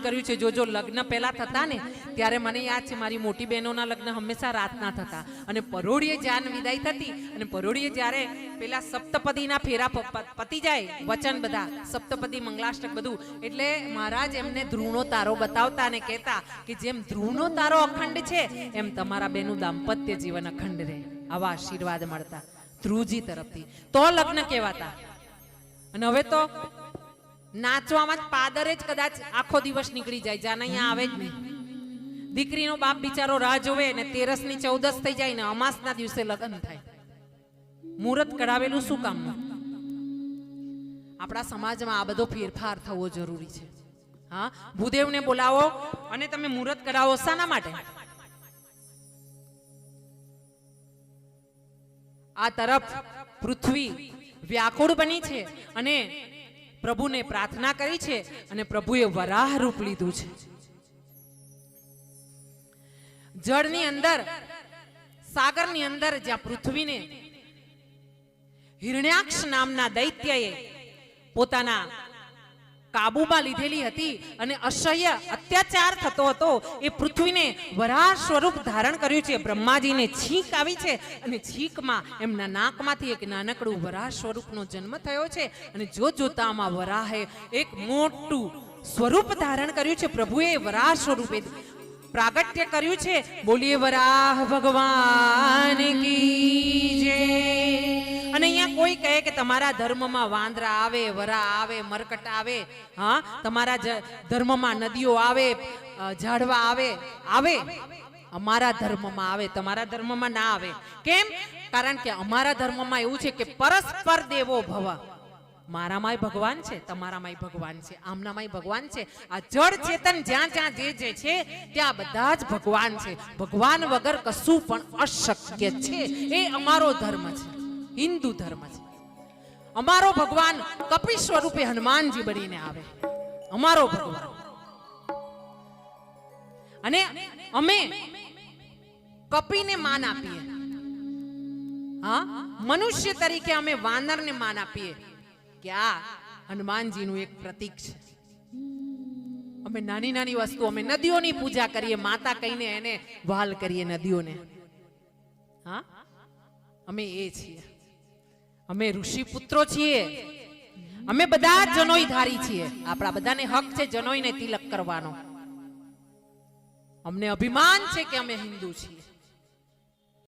કર્યું છે, જો જો લગ્ન પહેલા થતા ને, ત્યારે મને યાદ છે, મારી મોટી બહેનોના લગ્ન હંમેશા રાતના થતા. અને પરોળીએ જાન વિદાય થતી, અને પરોળીએ જ્યારે પેલા સપ્તપદીના ફેરા પતી જાય, વચન બધા, સપ્તપદી, મંગલાષ્ટક બધું, એટલે મહારાજ એમને ધ્રુવનો તારો બતાવતા અને કહેતા કે જેમ ધ્રુવનો તારો અખંડ છે, એમ તમારા બેનું દાંપત્ય જીવન અખંડ રહે, આવા આશીર્વાદ મળતા ધ્રુવજી તરફથી. તો લગ્ન કહેવાતા. અને હવે તો નાચવામાં જ પાદરે જ કદાચ આખો દિવસ નીકળી જાય, જાન અહીંયા આવે જ નહીં. દીકરીનો બાપ બિચારો રાહ જોવે ને તેરસની ચૌદસ થઈ જાય ને અમાસના દિવસે લગ્ન થાય. મુહૂર્ત કઢાવેલું શું કામ આપણા સમાજમાં આ બધો ફેરફાર થવો જરૂરી છે. હા, ભૂદેવને બોલાવો અને તમે મુહૂર્ત કઢાવો શાના માટે? આ તરફ પૃથ્વી વ્યાકુળ બની છે અને પ્રભુને પ્રાર્થના કરી છે અને પ્રભુએ વરાહ રૂપ લીધું છે. જળની અંદર, સાગરની અંદર જ્યાં પૃથ્વીને હિરણ્યાક્ષ નામના દૈત્યએ પોતાના કાબુમાં લીધેલી હતી અને અસહ્ય અત્યાચાર થતો હતો. એ પૃથ્વીને વરાહ સ્વરૂપ ધારણ કર્યું છે. બ્રહ્માજીને છીંક આવી છે અને છીંકમાં એમના નાકમાંથી એક નાનકડું વરાહ સ્વરૂપનો જન્મ થયો છે. અને જો જોતામાં વરાહે એક મોટું સ્વરૂપ ધારણ કર્યું છે. પ્રભુએ વરાહ સ્વરૂપે પ્રાગટ્ય કર્યું છે. બોલીએ, વરાહ ભગવાન કી તમારા ધર્મમાં વાંદરા આવે, વરા આવે, મરકટ આવે, હા? તમારા ધર્મમાં નદીઓ આવે ઝાડવા આવે આવે? અમારા ધર્મમાં આવે, તમારા ધર્મમાં ના આવે. કેમ? કારણ કે અમારા ધર્મમાં એવું છે કે પરસ્પર દેવો ભવ. મારામાંય ભગવાન છે, તમારામાંય ભગવાન છે, આમનામાંય ભગવાન છે. આ જળ ચેતન જ્યાં જ્યાં જે જે છે, ત્યાં બધા જ ભગવાન છે. ભગવાન વગર કશું પણ અશક્ય છે. એ અમારો ધર્મ છે, હિન્દુ ધર્મ છે. અમારો ભગવાન કપિ સ્વરૂપે હનુમાનજી બનીને આવે. અમારો ભગવાન. અને અમે કપિને માન આપીએ. હા? મનુષ્ય તરીકે અમે વાનરને માન આપીએ કે આ હનુમાનજીનું એક પ્રતીક છે. અમે નાની નાની વસ્તુ, અમે નદીઓની પૂજા કરીએ, માતા કહીને એને વાલ કરીએ નદીઓને. હા? અમે એ છીએ. અમે ઋષિ પુત્રો છીએ. અમે બધા જનોઈ ધારી છીએ. આપણા બધાને હક છે જનોઈને તિલક કરવાનો. અમને અભિમાન છે કે અમે હિન્દુ છીએ.